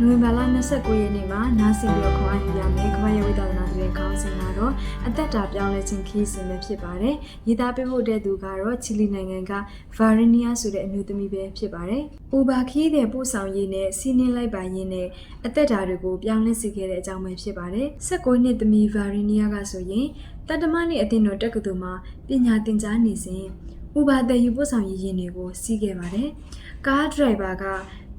နိုဝင်ဘာလ29ရက်နေ့မှာနားဆင်ပြီးတော့ခေါင်းယူရမယ်ကမ္ဘာရဲ့ဝိသဒနာသတင်းခေါင်းစဉ်ကတော့အသက်တာပြောင်းလဲခြင်းခီးစဉ်ပဲဖြစ်ပါတယ်။ရေးသားပေးဖို့တဲ့သူကတော့ချီလီနိုင်ငံကဗာရီနီးယားဆိုတဲ့အမျိုးသမီးပဲဖြစ်ပါတယ်။ဥဘာခီးတဲ့ပို့ဆောင်ရေးနဲ့စီးနင်းလိုက်ပါရင်းနဲ့အသက်တာတွေကိုပြောင်းလဲစေခဲ့တဲ့အကြောင်းပဲဖြစ်ပါတယ်။16နှစ်သမီးဗာရီနီးယားကဆိုရင်တတ္တမနှစ်အသင်းတော်တက္ကသိုလ်မှာပညာသင်ကြားနေစဉ်ဥဘာတဲ့ယူပို့ဆောင်ရေးရင်တွေကိုစီးခဲ့ပါတယ်။ကားဒရိုင်ဘာက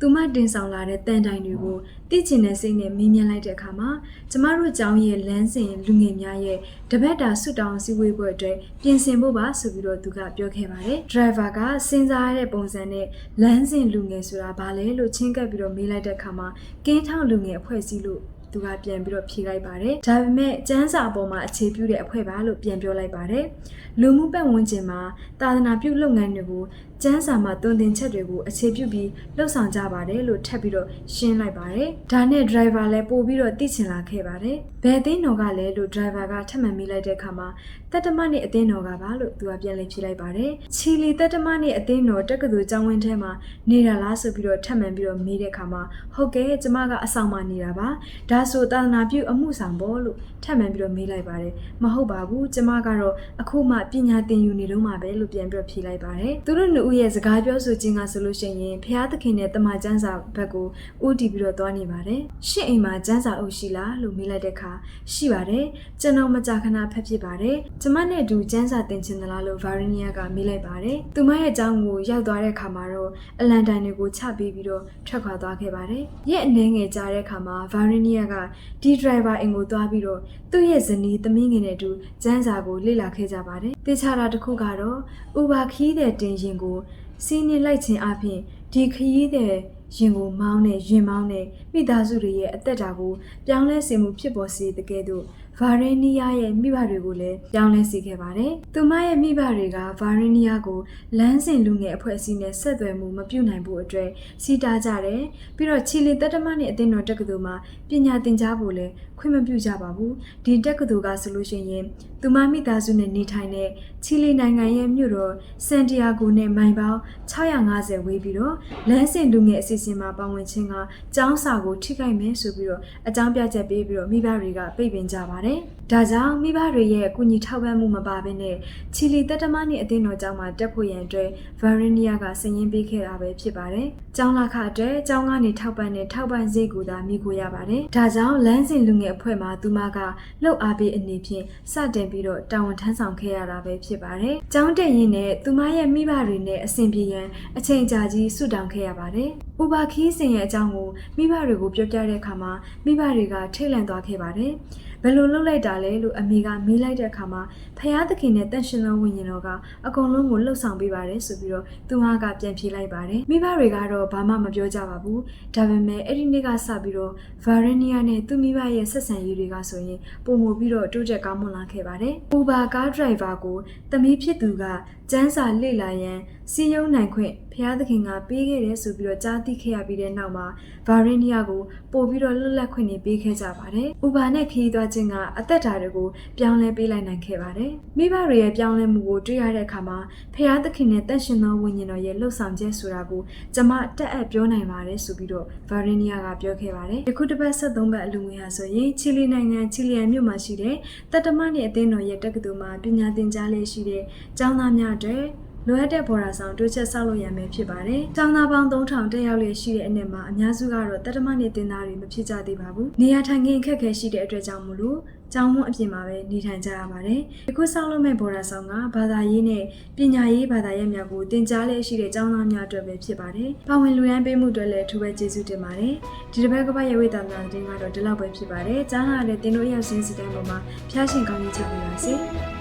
သူမတင်ဆောင်လာတဲ့တန်တိုင်တွေကိုတိကျင်တဲ့စိတ်နဲ့မေးမြန်းလိုက်တဲ့အခါမှာကျမတို့ကျောင်းရဲ့လမ်းစဉ်လူငယ်များရဲ့တပတ်တာဆွတောင်းစည်းဝေးပွဲအတွက်ပြင်ဆင်ဖို့ပါဆိုပြီးတော့သူကပြောခဲ့ပါတယ်။ driver ကစဉ်းစားရတဲ့ပုံစံနဲ့လမ်းစဉ်လူငယ်ဆိုတာဘာလဲလို့ချင်းကပ်ပြီးတော့မေးလိုက်တဲ့အခါမှာကင်းထောက်လူငယ်အဖွဲ့အစည်းလို့ သူကပြန်ပြီးတော့ဖြေလိုက်ပါတယ်။ဒါပေမဲ့ကျန်းစာအပေါ်မှာအခြေပြုတဲ့အဖွဲ့ပါလို့ပြန်ပြောလိုက်ပါတယ်။လူမှုပတ်ဝန်းကျင်မှာသာသနာပြုလုပ်ငန်းတွေကိုကျန်းစာမှာတွင်တင်ချက်တွေကိုအခြေပြုပြီးလှုပ်ဆောင်ကြပါတယ်လို့ထပ်ပြီးတော့ရှင်းလိုက်ပါတယ်။ဒါနဲ့ driver လည်းပို့ပြီးတော့သိချင်လာခဲ့ပါတယ်။ဘယ်အသင်းတော်ကလဲလို့ driver ကထပ်မံမိလိုက်တဲ့အခါမှာတတ္တမနဲ့အသင်းတော်ကပါလို့သူကပြန်လည်ဖြေလိုက်ပါတယ်။ချီလီတတ္တမနဲ့အသင်းတော်တက္ကသိုလ်ကျောင်းဝင်းထဲမှာနေတာလားဆိုပြီးတော့ထပ်မံပြီးတော့မေးတဲ့အခါမှာဟုတ်ကဲ့ကျမကအဆောင်မှာနေတာပါ။ဒါဆိုသာသနာပြုအမှုဆောင်ပေါ့လို့ထပ်မံပြီးတော့မေးလိုက်ပါတယ်။မဟုတ်ပါဘူးကျမကတော့အခုမှပညာသင်ယူနေတော့မှပဲလို့ပြန်ပြီးတော့ဖြေလိုက်ပါတယ်။သူတို့နှစ်ဦးရဲ့စကားပြောဆိုခြင်းကဆိုလို့ရှိရင်ဖျားသခင်နဲ့တမန်ကျမ်းစာဘက်ကိုဦးတည်ပြီးတော့သွားနေပါတယ်။ရှင့်အိမ်မှာကျမ်းစာအုပ်ရှိလားလို့မေးလိုက်တဲ့အခါရှိပါတယ်။ကျွန်တော်မကြာခဏဖတ်ဖြစ်ပါတယ်။ကျမနဲ့အတူကျမ်းစာသင်ချင်သလားလို့ဗာရီနီးယားကမေးလိုက်ပါတယ်။သူမရဲ့အကြောင်းကိုရောက်သွားတဲ့အခါမှာတော့အလန်တိုင်တွေကိုချပေးပြီးတော့ထွက်ခွာသွားခဲ့ပါတယ်။ရက်အနှဲငယ်ကြာတဲ့အခါမှာဗာရီနီးယားကဒီ driver အိမ်ကိုသွားပြီးတော့သူ့ရဲ့ဇနီးသမီးငယ်နဲ့အတူကျမ်းစာကိုလေ့လာခဲ့ကြပါတယ်။တေချာတာတစ်ခုကတော့ဥပါခီးတဲ့တင်ရင်ကိုစီးနေလိုက်ခြင်းအပြင်ဒီခရီးတဲ့ ရင်ကိုမောင်းနဲ့ရင်မောင်းနဲ့မိသားစုတွေရဲ့အသက်တာကိုပြောင်းလဲစေမှုဖြစ်ပေါ်စေတဲ့ကဲ့သို့ဗာရေနီးယားရဲ့မိဘတွေကိုလည်းပြောင်းလဲစေခဲ့ပါတယ်။သူမရဲ့မိဘတွေကဗာရေနီးယားကိုလမ်းစဉ်လူငယ်အဖွဲ့အစည်းနဲ့ဆက်သွယ်မှုမပြုနိုင်ဖို့အတွက်စီတာကြတယ်။ပြီးတော့ချီလီတက်တမနဲ့အသင်းတော်တက္ကသိုလ်မှာပညာသင်ကြားဖို့လည်းခွင့်မပြုကြပါဘူး။ဒီတက္ကသိုလ်ကဆိုလို့ရှိရင်သူမမိသားစုနဲ့နေထိုင်တဲ့ချီလီနိုင်ငံရဲ့မြို့တော်စန်တီယာဂိုနဲ့မိုင်ပေါင်း650ဝေးပြီးတော့လမ်းစဉ်လူငယ်အစီအစဉ်မှာပါဝင်ခြင်းကကျောင်းစာကိုထိခိုက်မယ်ဆိုပြီးတော့အကြောင်းပြချက်ပေးပြီးတော့မိဘတွေကပိတ်ပင်ကြပါတယ်။ဒါကြောင့်မိဘတွေရဲ့အကူအညီထောက်ပံ့မှုမပါဘဲနဲ့ချီလီတက်တမနဲ့အသင်းတော်ကျောင်းမှာတက်ဖို့ရန်အတွက်ဗာရီနီးယားကစည်ရင်းပေးခဲ့တာပဲဖြစ်ပါတယ်။ကျောင်းလာခအတွက်ကျောင်းကနေထောက်ပံ့တဲ့ထောက်ပံ့ဈေးကိုသာမိကိုရပါတယ်။ဒါကြောင့်လမ်းစဉ်လူငယ်အဖွဲ့မှာသူမကလှုပ်အားပေးအနေဖြင့်စတင်ပြီးတော့တာဝန်ထမ်းဆောင်ခဲ့ရတာပဲဖြစ်ပါတယ်။ကျောင်းတက်ရင်းနဲ့သူမရဲ့မိဘတွေနဲ့အဆင်ပြေရန်အချိန်ကြာကြီးဆုတောင်းခဲ့ရပါတယ်။ဥပါခီးစင်ရဲ့အကြောင်းကိုမိဘတွေကိုပြောပြတဲ့အခါမှာမိဘတွေကထိတ်လန့်သွားခဲ့ပါတယ်။ ဘယ်လိုလုပ်လိုက်တာလဲလို့အမေကမေးလိုက်တဲ့အခါမှာဖယားသခင်နဲ့တန်ရှင်လုံးဝိညာဉ်တော်ကအကုန်လုံးကိုလှုပ်ဆောင်ပေးပါတယ်ဆိုပြီးတော့သူမကပြန်ဖြေလိုက်ပါတယ်မိဘတွေကတော့ဘာမှမပြောကြပါဘူးဒါပေမဲ့အဲ့ဒီနေ့ကစပြီးတော့ဗာရီနီးယားနဲ့သူမိဘရဲ့ဆက်ဆံရေးတွေကဆိုရင်ပုံမပြီးတော့တိုးတက်ကောင်းမွန်လာခဲ့ပါတယ်။ Uber ကားဒရိုင်ဘာကိုတမီးဖြစ်သူကကျန်းစာလေ့လာရန်စီယုံနိုင်ခွင့်ဖျားသခင်ကပေးခဲ့တယ်ဆိုပြီးတော့ကြားသိခဲ့ရပြီးတဲ့နောက်မှာဗာရီနီးယားကိုပို့ပြီးတော့လွတ်လပ်ခွင့်တွေပေးခဲ့ကြပါတယ်။ Uber နဲ့ခရီးသွားခြင်းကအသက်တာတွေကိုပြောင်းလဲပေးလိုက်နိုင်ခဲ့ပါတယ်။မိဘတွေရဲ့ပြောင်းလဲမှုကိုတွေ့ရတဲ့အခါမှာဖျားသခင်နဲ့တန့်ရှင်သောဝိညာဉ်တော်ရဲ့လှုပ်ဆောင်ချက်ဆိုတာကိုကျွန်မတက်အပ်ပြောနိုင်ပါတယ်ဆိုပြီးတော့ဗာရီနီးယားကပြောခဲ့ပါတယ်။ယခုတစ်ပတ်73ပတ်အလူငွေဟာဆိုရင်ချီလီနိုင်ငံချီလီယန်မြို့မှာရှိတဲ့တတ္တမနဲ့အသင်းတော်ရဲ့တက္ကသိုလ်မှာပညာသင်ကြားလေးရှိတဲ့ကျောင်းသားများအတွက် လိုအပ်တဲ့ဘော်ရာဆောင်တိုးချက်ဆောက်လုပ်ရမယ်ဖြစ်ပါတယ်။ကျောင်းသားပေါင်း3000တက်ရောက်လျက်ရှိတဲ့အနက်မှာအများစုကတော့တတ္တမနဲ့တင်သားတွေမဖြစ်ကြသေးပါဘူး။နေရာထိုင်ခင်းအခက်အခဲရှိတဲ့အတွက်ကြောင့်မလို့ကျောင်းမွန်းအပြင်မှာပဲနေထိုင်ကြရပါတယ်။ဒီခုဆောက်လုပ်မဲ့ဘော်ရာဆောင်ကဘာသာရေးနဲ့ပညာရေးဘာသာရပ်များကိုတင်ကြားလျက်ရှိတဲ့ကျောင်းသားများအတွက်ပဲဖြစ်ပါတယ်။ပါဝင်လူရန်ပေးမှုအတွက်လည်းထူးပဲကျေးဇူးတင်ပါတယ်။ဒီတစ်ပတ်ကပတ်ရဲ့ဝိသနာသတင်းကတော့ဒီလောက်ပဲဖြစ်ပါတယ်။ကျောင်းလာတဲ့တင်တို့ရောက်စင်းစီတိုင်းပေါ်မှာဖျားရှင်ကောင်းကြီးချပေးပါစေ။